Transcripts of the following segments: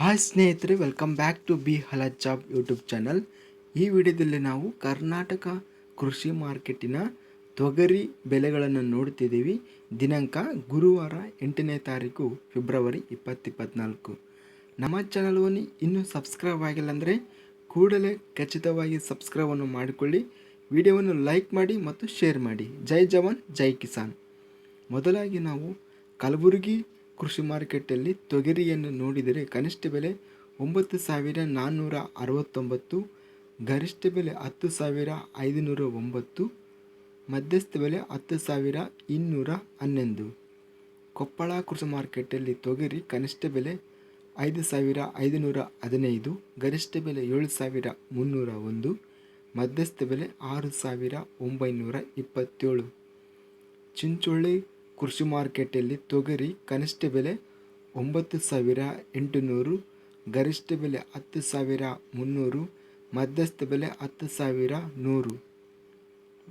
Hi ಸ್ನೇಹಿತರೆ welcome back to B ಹಲಾ job YouTube channel ಈ ವಿಡಿಯೋದಲ್ಲಿ ನಾವು ಕರ್ನಾಟಕ ಕೃಷಿ ಮಾರ್ಕೆಟಿನ ತೊಗರಿ ಬೆಲೆಗಳನ್ನು ನೋಡ್ತಿದ್ದೀವಿ. ದಿನಾಂಕ ಗುರುವಾರ ಎಂಟನೇ ತಾರೀಕು ಫೆಬ್ರವರಿ ಇಪ್ಪತ್ತಿಪ್ಪತ್ನಾಲ್ಕು ನಮ್ಮ ಚಾನಲ್ವನ್ನು ಇನ್ನೂ ಸಬ್ಸ್ಕ್ರೈಬ್ ಆಗಿಲ್ಲ ಅಂದರೆ ಕೂಡಲೇ ಖಚಿತವಾಗಿ ಸಬ್ಸ್ಕ್ರೈಬನ್ನು ಮಾಡಿಕೊಳ್ಳಿ. ವಿಡಿಯೋವನ್ನು ಲೈಕ್ ಮಾಡಿ ಮತ್ತು ಶೇರ್ ಮಾಡಿ. ಜೈ ಜವಾನ್, ಜೈ ಕಿಸಾನ್. ಮೊದಲಾಗಿ ನಾವು ಕಲಬುರಗಿ ಕೃಷಿ ಮಾರ್ಕೆಟಲ್ಲಿ ತೊಗರಿಯನ್ನು ನೋಡಿದರೆ ಕನಿಷ್ಠ ಬೆಲೆ ಒಂಬತ್ತು ಸಾವಿರ ನಾನ್ನೂರ ಅರವತ್ತೊಂಬತ್ತು, ಗರಿಷ್ಠ ಬೆಲೆ ಹತ್ತು ಸಾವಿರ ಐದುನೂರ ಒಂಬತ್ತು, ಮಧ್ಯಸ್ಥ ಬೆಲೆ ಹತ್ತು ಸಾವಿರ ಇನ್ನೂರ ಹನ್ನೊಂದು. ಕೊಪ್ಪಳ ಕೃಷಿ ಮಾರ್ಕೆಟಲ್ಲಿ ತೊಗರಿ ಕನಿಷ್ಠ ಬೆಲೆ ಐದು ಸಾವಿರ ಐದುನೂರ ಹದಿನೈದು, ಗರಿಷ್ಠ ಬೆಲೆ ಏಳು ಸಾವಿರ ಮುನ್ನೂರ ಒಂದು, ಮಧ್ಯಸ್ಥ ಬೆಲೆ ಆರು ಸಾವಿರ ಒಂಬೈನೂರ ಇಪ್ಪತ್ತೇಳು. ಚಿಂಚೋಳಿ ಕೃಷಿ ಮಾರುಕಟ್ಟೆಯಲ್ಲಿ ತೊಗರಿ ಕನಿಷ್ಠ ಬೆಲೆ ಒಂಬತ್ತು ಸಾವಿರ ಎಂಟುನೂರು, ಗರಿಷ್ಠ ಬೆಲೆ ಹತ್ತು ಸಾವಿರ ಮುನ್ನೂರು, ಮಧ್ಯಸ್ಥ ಬೆಲೆ ಹತ್ತು ಸಾವಿರ ನೂರು.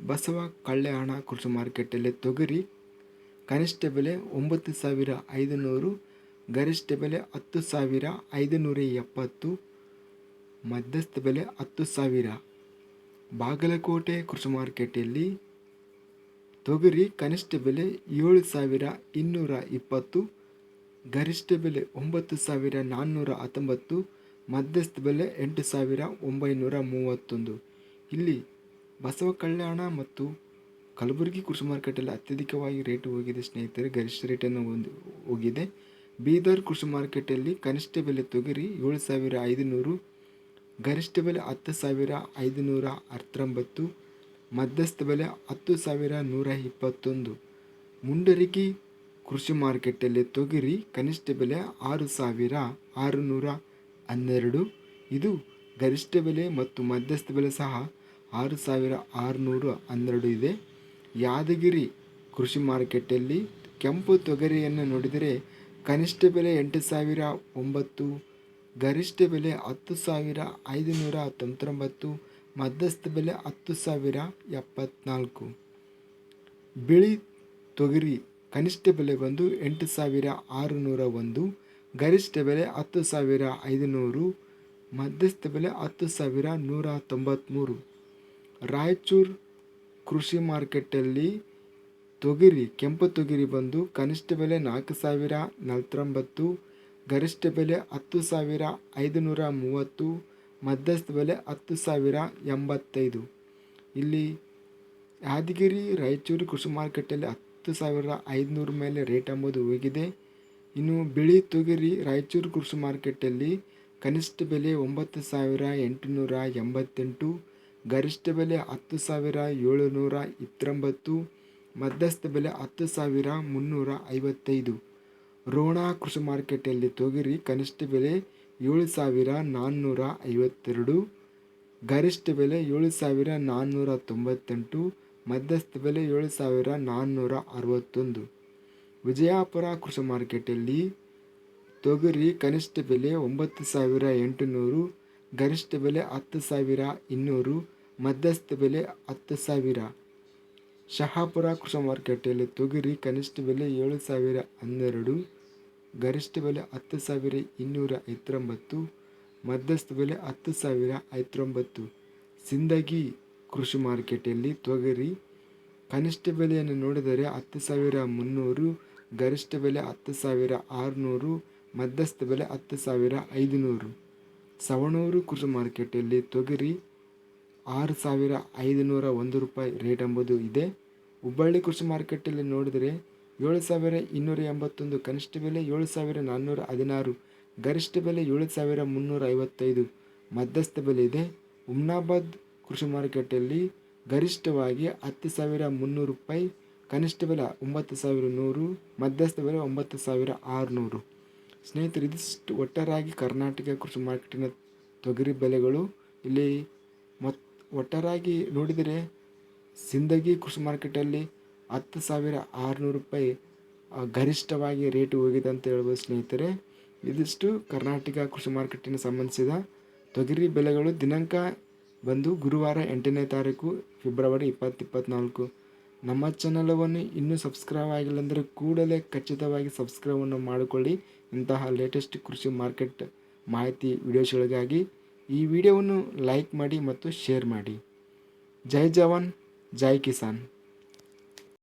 ಬಸವ ಕಳ್ಳೆಹಣ ಕೃಷಿ ಮಾರ್ಕೆಟಲ್ಲಿ ತೊಗರಿ ಕನಿಷ್ಠ ಬೆಲೆ ಒಂಬತ್ತು ಸಾವಿರ ಐದುನೂರು, ಗರಿಷ್ಠ ಬೆಲೆ ಹತ್ತು ಸಾವಿರ ಐದುನೂರ ಎಪ್ಪತ್ತು, ಮಧ್ಯಸ್ಥ ಬೆಲೆ ಹತ್ತು ಸಾವಿರ. ಬಾಗಲಕೋಟೆ ಕೃಷಿ ಮಾರ್ಕೆಟಲ್ಲಿ ತೊಗರಿ ಕನಿಷ್ಠ ಬೆಲೆ ಏಳು ಸಾವಿರ ಇನ್ನೂರ ಇಪ್ಪತ್ತು, ಗರಿಷ್ಠ ಬೆಲೆ ಒಂಬತ್ತು ಸಾವಿರ ನಾನ್ನೂರ ಹತ್ತೊಂಬತ್ತು, ಮಧ್ಯಸ್ಥ ಬೆಲೆ ಎಂಟು ಸಾವಿರ ಒಂಬೈನೂರ ಮೂವತ್ತೊಂದು. ಇಲ್ಲಿ ಬಸವ ಕಲ್ಯಾಣ ಮತ್ತು ಕಲಬುರಗಿ ಕೃಷಿ ಮಾರ್ಕೆಟಲ್ಲಿ ಅತ್ಯಧಿಕವಾಗಿ ರೇಟ್ ಹೋಗಿದೆ. ಸ್ನೇಹಿತರೆ, ಗರಿಷ್ಠ ರೇಟನ್ನು ಹೊಂದಿ ಹೋಗಿದೆ. ಬೀದರ್ ಕೃಷಿ ಮಾರ್ಕೆಟಲ್ಲಿ ಕನಿಷ್ಠ ಬೆಲೆ ತೊಗರಿ ಏಳು ಸಾವಿರ ಐದುನೂರು, ಗರಿಷ್ಠ ಬೆಲೆ ಹತ್ತು ಸಾವಿರ ಐದುನೂರ ಹತ್ತೊಂಬತ್ತು ಮಧ್ಯಸ್ಥ ಬೆಲೆ ಹತ್ತು ಸಾವಿರ ನೂರ ಇಪ್ಪತ್ತೊಂದು. ಮುಂಡರಿಕಿ ಕೃಷಿ ಮಾರುಕಟ್ಟೆಯಲ್ಲಿ ತೊಗರಿ ಕನಿಷ್ಠ ಬೆಲೆ ಆರು ಸಾವಿರ ಆರುನೂರ ಹನ್ನೆರಡು. ಇದು ಗರಿಷ್ಠ ಬೆಲೆ ಮತ್ತು ಮಧ್ಯಸ್ಥ ಬೆಲೆ ಸಹ ಆರು ಸಾವಿರ ಆರುನೂರ ಹನ್ನೆರಡು ಇದೆ. ಯಾದಗಿರಿ ಕೃಷಿ ಮಾರುಕಟ್ಟೆಯಲ್ಲಿ ಕೆಂಪು ತೊಗರಿಯನ್ನು ನೋಡಿದರೆ ಕನಿಷ್ಠ ಬೆಲೆ ಎಂಟು ಸಾವಿರ ಒಂಬತ್ತು, ಗರಿಷ್ಠ ಬೆಲೆ ಹತ್ತು ಸಾವಿರ ಐದುನೂರ ತೊಂಬತ್ತೊಂಬತ್ತು ಮಧ್ಯಸ್ಥ ಬೆಲೆ ಹತ್ತು ಸಾವಿರ ಎಪ್ಪತ್ನಾಲ್ಕು. ಬಿಳಿ ತೊಗರಿ ಕನಿಷ್ಠ ಬೆಲೆ ಬಂದು ಎಂಟು ಸಾವಿರ ಆರುನೂರ ಒಂದು. ಗರಿಷ್ಠ ಬೆಲೆ ಹತ್ತು ಸಾವಿರ ಐದುನೂರು. ಮಧ್ಯಸ್ಥ ಬೆಲೆ ಹತ್ತು ಸಾವಿರ ನೂರ ತೊಂಬತ್ತ್ಮೂರು ರಾಯಚೂರು ಕೃಷಿ ಮಾರ್ಕೆಟಲ್ಲಿ ತೊಗರಿ, ಕೆಂಪು ತೊಗರಿ ಬಂದು ಕನಿಷ್ಠ ಬೆಲೆ ನಾಲ್ಕು ಸಾವಿರ ನಲವತ್ತೊಂಬತ್ತು. ಗರಿಷ್ಠ ಬೆಲೆ ಹತ್ತು ಸಾವಿರ ಐದುನೂರ ಮೂವತ್ತು. ಮಧ್ಯಸ್ಥ ಬೆಲೆ ಹತ್ತು ಸಾವಿರ ಎಂಬತ್ತೈದು. ಇಲ್ಲಿ ಯಾದಗಿರಿ, ರಾಯಚೂರು ಕೃಷಿ ಮಾರುಕಟ್ಟೆಯಲ್ಲಿ ಹತ್ತು ಸಾವಿರ ಐದುನೂರು ಮೇಲೆ ರೇಟ್ ಎಂಬುದು ಹೋಗಿದೆ. ಇನ್ನು ಬಿಳಿ ತೊಗರಿ ರಾಯಚೂರು ಕೃಷಿ ಮಾರುಕಟ್ಟೆಯಲ್ಲಿ ಕನಿಷ್ಠ ಬೆಲೆ ಒಂಬತ್ತು ಸಾವಿರ ಎಂಟುನೂರ ಎಂಬತ್ತೆಂಟು, ಗರಿಷ್ಠ ಬೆಲೆ ಹತ್ತು ಸಾವಿರ ಏಳುನೂರ ಇಪ್ಪತ್ತೊಂಬತ್ತು, ಮಧ್ಯಸ್ಥ ಬೆಲೆ ಹತ್ತು ಸಾವಿರ ಮುನ್ನೂರ ಐವತ್ತೈದು. ರೋಣ ಕೃಷಿ ಮಾರ್ಕೆಟಲ್ಲಿ ತೊಗರಿ ಕನಿಷ್ಠ ಬೆಲೆ ಏಳು ಸಾವಿರ ನಾನ್ನೂರ ಐವತ್ತೆರಡು, ಗರಿಷ್ಠ ಬೆಲೆ ಏಳು ಸಾವಿರ ನಾನ್ನೂರ ತೊಂಬತ್ತೆಂಟು, ಮಧ್ಯಸ್ಥ ಬೆಲೆ ಏಳು ಸಾವಿರ ನಾನ್ನೂರ ಅರವತ್ತೊಂದು. ವಿಜಯಪುರ ಕೃಷಿ ಮಾರ್ಕೆಟಲ್ಲಿ ತೊಗರಿ ಕನಿಷ್ಠ ಬೆಲೆ ಒಂಬತ್ತು ಸಾವಿರ ಎಂಟುನೂರು, ಗರಿಷ್ಠ ಬೆಲೆ ಹತ್ತು ಸಾವಿರ ಇನ್ನೂರು, ಮಧ್ಯಸ್ಥ ಬೆಲೆ ಹತ್ತು ಸಾವಿರ. ಶಹಾಪುರ ಕೃಷಿ ಮಾರ್ಕೆಟಲ್ಲಿ ತೊಗರಿ ಕನಿಷ್ಠ ಬೆಲೆ ಏಳು ಸಾವಿರ ಹನ್ನೆರಡು ಗರಿಷ್ಠ ಬೆಲೆ ಹತ್ತು ಸಾವಿರ ಇನ್ನೂರ ಐವತ್ತೊಂಬತ್ತು ಮಧ್ಯಸ್ಥ ಬೆಲೆ ಹತ್ತು ಸಾವಿರ ಐತ್ರೊಂಬತ್ತು ಸಿಂದಗಿ ಕೃಷಿ ಮಾರ್ಕೆಟಲ್ಲಿ ತೊಗರಿ ಕನಿಷ್ಠ ಬೆಲೆಯನ್ನು ನೋಡಿದರೆ ಹತ್ತು ಸಾವಿರ ಮುನ್ನೂರು, ಗರಿಷ್ಠ ಬೆಲೆ ಹತ್ತು ಸಾವಿರ ಆರುನೂರು, ಮಧ್ಯಸ್ಥ ಬೆಲೆ ಹತ್ತು ಸಾವಿರ ಐದುನೂರು. ಸವಣೂರು ಕೃಷಿ ಮಾರ್ಕೆಟಲ್ಲಿ ತೊಗರಿ ಆರು ಸಾವಿರ ಐದುನೂರ ಒಂದು ರೂಪಾಯಿ ರೇಟ್ ಎಂಬುದು ಇದೆ. ಹುಬ್ಬಳ್ಳಿ ಕೃಷಿ ಮಾರ್ಕೆಟಲ್ಲಿ ನೋಡಿದರೆ ಏಳು ಸಾವಿರ ಇನ್ನೂರ ಎಂಬತ್ತೊಂದು ಕನಿಷ್ಠ ಬೆಲೆ ಏಳು ಸಾವಿರ ನಾನ್ನೂರ ಹದಿನಾರು, ಗರಿಷ್ಠ ಬೆಲೆ ಏಳು ಸಾವಿರ ಮುನ್ನೂರ ಐವತ್ತೈದು ಮಧ್ಯಸ್ಥ ಬೆಲೆ ಇದೆ. ಉಮ್ನಾಬಾದ್ ಕೃಷಿ ಮಾರುಕಟ್ಟೆಯಲ್ಲಿ ಗರಿಷ್ಠವಾಗಿ ಹತ್ತು ಸಾವಿರ ಮುನ್ನೂರು ರೂಪಾಯಿ, ಕನಿಷ್ಠ ಬೆಲೆ ಒಂಬತ್ತು ಸಾವಿರ ನೂರು, ಮಧ್ಯಸ್ಥ ಬೆಲೆ ಒಂಬತ್ತು ಸಾವಿರ ಆರುನೂರು. ಸ್ನೇಹಿತರು, ಇದಿಷ್ಟು ಒಟ್ಟಾರಾಗಿ ಕರ್ನಾಟಕ ಕೃಷಿ ಮಾರ್ಕೆಟಿನ ತೊಗರಿ ಬೆಲೆಗಳು. ಇಲ್ಲಿ ಮತ್ ಒಟ್ಟಾರಾಗಿ ನೋಡಿದರೆ, ಸಿಂದಗಿ ಕೃಷಿ ಮಾರ್ಕೆಟಲ್ಲಿ ಹತ್ತು ಸಾವಿರ ಆರುನೂರು ರೂಪಾಯಿ ಗರಿಷ್ಠವಾಗಿ ರೇಟ್ ಹೋಗಿದೆ ಅಂತ ಹೇಳ್ಬೋದು ಸ್ನೇಹಿತರೆ. ಇದಿಷ್ಟು ಕರ್ನಾಟಕ ಕೃಷಿ ಮಾರುಕಟ್ಟೆಗೆ ಸಂಬಂಧಿಸಿದ ತೊಗರಿ ಬೆಲೆಗಳು ದಿನಾಂಕ ಬಂದು ಗುರುವಾರ ಎಂಟನೇ ತಾರೀಕು, ಫೆಬ್ರವರಿ ಇಪ್ಪತ್ತು ಇಪ್ಪತ್ತ್ನಾಲ್ಕು ನಮ್ಮ ಚಾನಲವನ್ನು ಇನ್ನೂ ಸಬ್ಸ್ಕ್ರೈಬ್ ಆಗಿಲ್ಲ ಅಂದರೆ ಕೂಡಲೇ ಖಚಿತವಾಗಿ ಸಬ್ಸ್ಕ್ರೈಬನ್ನು ಮಾಡಿಕೊಳ್ಳಿ. ಇಂತಹ ಲೇಟೆಸ್ಟ್ ಕೃಷಿ ಮಾರ್ಕೆಟ್ ಮಾಹಿತಿ ವಿಡಿಯೋಸ್ಗಳಿಗಾಗಿ ಈ ವಿಡಿಯೋವನ್ನು ಲೈಕ್ ಮಾಡಿ ಮತ್ತು ಶೇರ್ ಮಾಡಿ. ಜೈ ಜವಾನ್, ಜೈ ಕಿಸಾನ್.